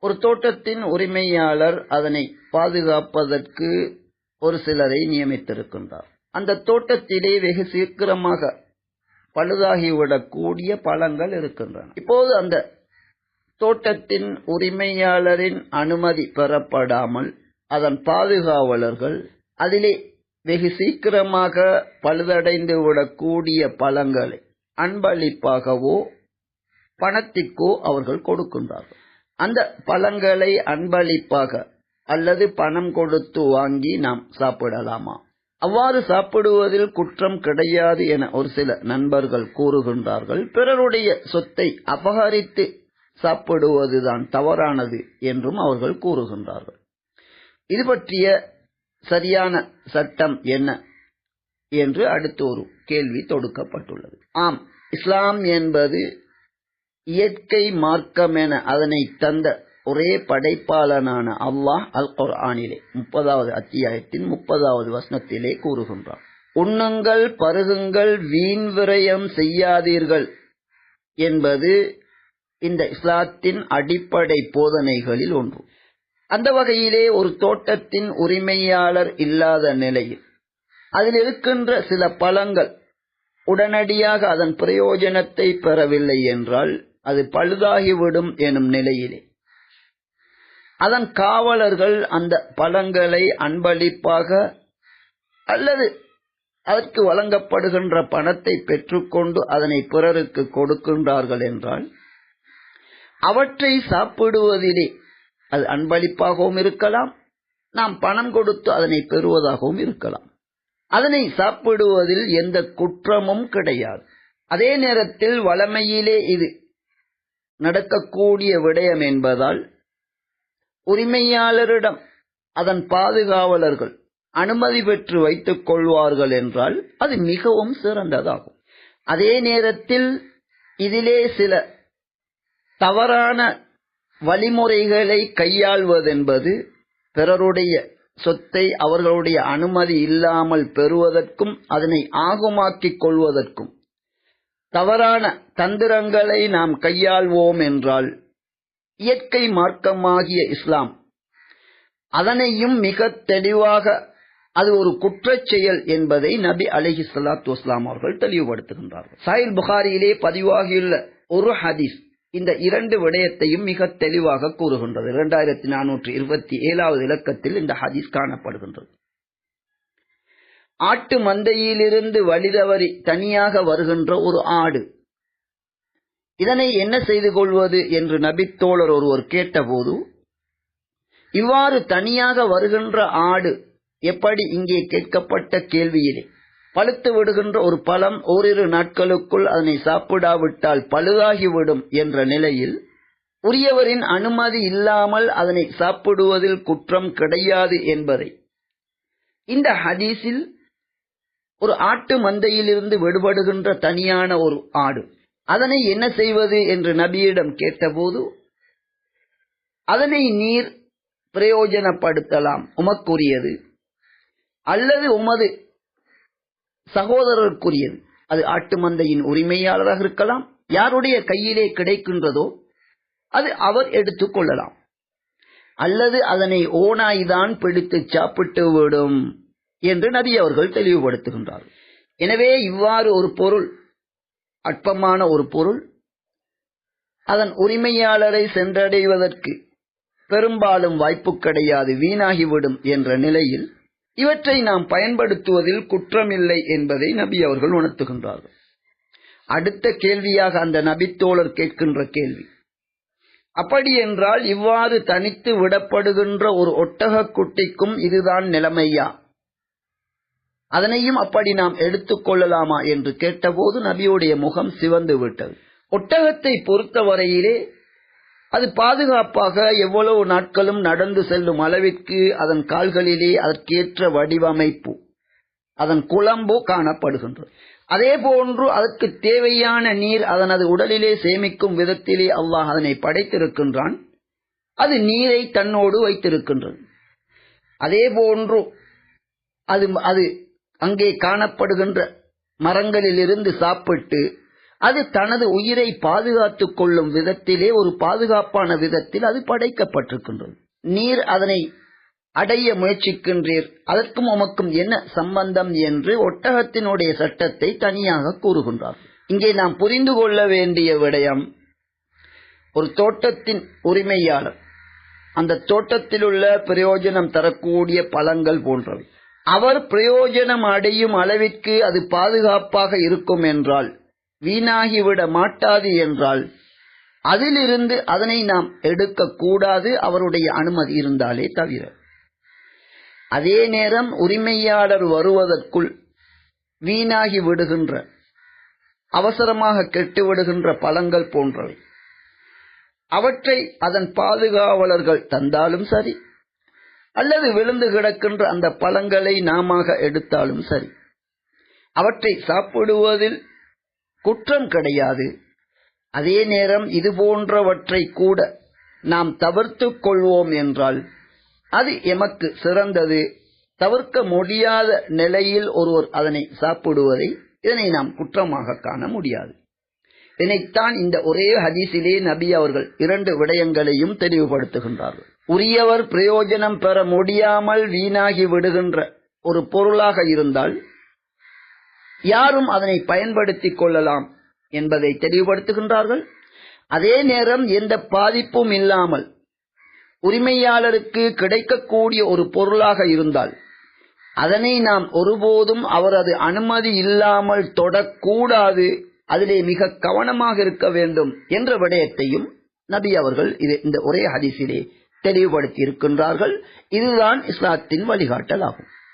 ஒரு தோட்டத்தின் உரிமையாளர் அதனை பாதுகாப்பதற்கு ஒரு சிலரை நியமித்திருக்கின்றார். அந்த தோட்டத்திலே வெகு சீக்கிரமாக பழுதாகிவிடக்கூடிய பழங்கள் இருக்கின்றன. இப்போது அந்த தோட்டத்தின் உரிமையாளரின் அனுமதி பெறப்படாமல் அதன் பாதுகாவலர்கள் அதிலே வெகு சீக்கிரமாக பழுதடைந்து விடக்கூடிய பழங்களை அன்பளிப்பாகவோ பணத்திற்கோ அவர்கள் கொடுக்கின்றார்கள். அந்த பழங்களை அன்பளிப்பாக அல்லது பணம் கொடுத்து வாங்கி நாம் சாப்பிடலாமா? அவ்வாறு சாப்பிடுவதில் குற்றம் கிடையாது என ஒரு சில நண்பர்கள் கூறுகின்றார்கள். பிறருடைய சொத்தை அபகரித்து சாப்பிடுவதுதான் தவறானது என்றும் அவர்கள் கூறுகின்றார்கள். இது பற்றிய சரியான சட்டம் என்ன என்று அடுத்து ஒரு கேள்வி தொடுக்கப்பட்டுள்ளது. ஆம் இஸ்லாம் என்பது இயற்கை மார்க்கம் என அதனை தந்த ஒரே படைப்பாளனான அல்லாஹ் அல் குர்ஆனிலே முப்பதாவது அத்தியாயத்தின் முப்பதாவது வசனத்திலே கூறுகின்றார் உண்ணுங்கள் பருகுங்கள் வீண் விரயம் செய்யாதீர்கள் என்பது இந்த இஸ்லாத்தின் அடிப்படை போதனைகளில் ஒன்று. அந்த வகையிலே ஒரு தோட்டத்தின் உரிமையாளர் இல்லாத நிலையில் அதில் இருக்கின்ற சில பழங்கள் உடனடியாக அதன் பிரயோஜனத்தை பெறவில்லை என்றால் அது பழுதாகிவிடும் எனும் நிலையிலே. அதன் காவலர்கள் அந்த பழங்களை அன்பளிப்பாக அல்லது அதற்கு வழங்கப்படுகின்ற பணத்தை பெற்றுக்கொண்டு அதனை பிறருக்கு கொடுக்கின்றார்கள் என்றால் அவற்றை சாப்பிடுவதிலே அது அன்பளிப்பாகவும் இருக்கலாம் நாம் பணம் கொடுத்து அதனை பெறுவதாகவும் இருக்கலாம். அதனை சாப்பிடுவதில் எந்த குற்றமும் கிடையாது. அதே நேரத்தில் வளமையிலே இது நடக்கக்கூடிய விடயம் என்பதால் உரிமையாளரிடம் அதன் பாதுகாவலர்கள் அனுமதி பெற்று வைத்துக் கொள்வார்கள் என்றால் அது மிகவும் சிறந்ததாகும். அதே நேரத்தில் இதிலே சில தவறான வழிமுறைகளை கையாள்வதென்பது பிறருடைய சொத்தை அவர்களுடைய அனுமதி இல்லாமல் பெறுவதற்கும் அதனை ஆகுமாக்கிக் கொள்வதற்கும் தவறான தந்திரங்களை நாம் கையாள்வோம் என்றால் இயற்கை மார்க்கமாகிய இஸ்லாம் அதனையும் மிக தெளிவாக அது ஒரு குற்றச் செயல் என்பதை நபி அலஹி சலாத்து வஸ்லாம் அவர்கள் தெளிவுபடுத்துகின்றார்கள். சாயில் புகாரியிலே பதிவாகியுள்ள ஒரு ஹதீஸ் இந்த இரண்டு விடயத்தையும் மிக தெளிவாக கூறுகின்றது. இரண்டாயிரத்தி நானூற்றி இருபத்தி ஏழாவது இலக்கத்தில் இந்த ஹதீஸ் காணப்படுகின்றது. ஆட்டு மந்தையிலிருந்து வழிதவறி தனியாக வருகின்ற ஒரு ஆடு. இதனை என்ன செய்து கொள்வது என்று நபித்தோழர் ஒருவர் கேட்டபோது இவ்வாறு தனியாக வருகின்ற ஆடு எப்படி இங்கே கேட்கப்பட்ட கேள்வியிலே? பழுத்து விடுகின்ற ஒரு பழம் ஓரிரு நாட்களுக்குள் அதனை சாப்பிடாவிட்டால் பழுதாகிவிடும் என்ற நிலையில் உரியவரின் அனுமதி இல்லாமல் அதனை சாப்பிடுவதில் குற்றம் கிடையாது என்பதை. இந்த ஹதீஸில் ஒரு ஆட்டு மந்தையிலிருந்து விடுபடுகின்ற தனியான ஒரு ஆடு. அதனை என்ன செய்வது என்று நபியிடம் கேட்டபோது அதனை நீர் பிரயோஜனப்படுத்தலாம் உமக்குரியது. அல்லது உமது சகோதரருக்குரியது. அது ஆட்டு மந்தையின் உரிமையாளராக இருக்கலாம் யாருடைய கையிலே கிடைக்கின்றதோ அது அவர் எடுத்துக் கொள்ளலாம். அல்லது அதனை ஓனாய்தான் பிடித்து சாப்பிட்டு விடும் என்று நபி அவர்கள் தெளிவுபடுத்துகின்றார்கள் எனவே இவ்வாறு ஒரு பொருள் அற்பமான ஒரு பொருள் அதன் உரிமையாளரை சென்றடைவதற்கு பெரும்பாலும் வாய்ப்பு கிடையாது வீணாகிவிடும் என்ற நிலையில் இவற்றை நாம் பயன்படுத்துவதில் குற்றமில்லை என்பதை நபி அவர்கள் உணர்த்துகின்றார்கள். அடுத்த கேள்வியாக அந்த நபித்தோழர் கேட்கின்ற கேள்வி அப்படி என்றால் இவ்வாறு தனித்து விடப்படுகின்ற ஒரு ஒட்டக குட்டிக்கும் இதுதான் நிலைமையா? அதனையும் அப்படி நாம் எடுத்துக் கொள்ளலாமா என்று கேட்டபோது நபியுடைய முகம் சிவந்து விட்டது. ஒட்டகத்தை பொறுத்தவரையிலே அது பாதுகாப்பாக எவ்வளவு நாட்களும் நடந்து செல்லும் அளவிற்கு அதன் கால்களிலே அதற்கேற்ற வடிவமைப்பு அதன் குழம்போ காணப்படுகின்றது. அதே போன்று அதற்கு தேவையான நீர் அதனது உடலிலே சேமிக்கும் விதத்திலே அல்லாஹ் அதனை படைத்திருக்கின்றான். அது நீரை தன்னோடு வைத்திருக்கின்றது. அதே போன்று அது அது அங்கே காணப்படுகின்ற மரங்களிலிருந்து சாப்பிட்டு அது தனது உயிரை பாதுகாத்துக் கொள்ளும் விதத்திலே ஒரு பாதுகாப்பான விதத்தில் அது படைக்கப்பட்டிருக்கின்றது. நீர் அதனை அடைய முயற்சிக்கின்றீர். அதற்கும் உமக்கும் என்ன சம்பந்தம் என்று ஒட்டகத்தினுடைய சட்டத்தை தனியாக கூறுகின்றார் இங்கே நாம் புரிந்து கொள்ள வேண்டிய விடயம் ஒரு தோட்டத்தின் உரிமையாளர் அந்த தோட்டத்தில் உள்ள பிரயோஜனம் தரக்கூடிய பழங்கள் போன்றவை. அவர் பிரயோஜனம் அடையும் அளவிற்கு அது பாதுகாப்பாக இருக்கும் என்றால் வீணாகிவிட மாட்டாது என்றால் அதிலிருந்து அதனை நாம் எடுக்கக்கூடாது அவருடைய அனுமதி இருந்தாலே தவிர. அதே நேரம் உரிமையாளர் வருவதற்குள் வீணாகி விடுகின்ற அவசரமாக கெட்டு விடுகின்ற பழங்கள் போன்றவை. அவற்றை அதன் பாதுகாவலர்கள் தந்தாலும் சரி அல்லது விழுந்து கிடக்கின்ற அந்த பழங்களை நாம எடுத்தாலும் சரி. அவற்றை சாப்பிடுவதில் குற்றம் கிடையாது. அதே நேரம் இது போன்றவற்றை கூட நாம் தவிர்த்து கொள்வோம் என்றால் அது எமக்கு சிறந்தது. தவிர்க்க முடியாத நிலையில் ஒருவர் அதனை சாப்பிடுவதை இதனை நாம் குற்றமாக காண முடியாது. இதனைத்தான் இந்த ஒரே ஹதீஸிலே நபி அவர்கள் இரண்டு விடயங்களையும் தெளிவுபடுத்துகின்றார்கள். உரியவர் பிரயோஜனம் பெற முடியாமல் வீணாகி விடுகின்ற ஒரு பொருளாக இருந்தால் யாரும் அதனை பயன்படுத்திக் கொள்ளலாம் என்பதை தெளிவுபடுத்துகின்றார்கள். அதே நேரம் எந்த பாதிப்பும் இல்லாமல் உரிமையாளருக்கு கிடைக்கக்கூடிய ஒரு பொருளாக இருந்தால் அதனை நாம் ஒருபோதும் அவரது அனுமதி இல்லாமல் தொடக்கூடாது அதிலே மிக கவனமாக இருக்க வேண்டும் என்ற விடயத்தையும் நபி அவர்கள் இது இந்த ஒரே ஹதீஸிலே தெளிவுபடுத்தி இருக்கின்றார்கள். இதுதான் இஸ்லாத்தின் வழிகாட்டல் ஆகும்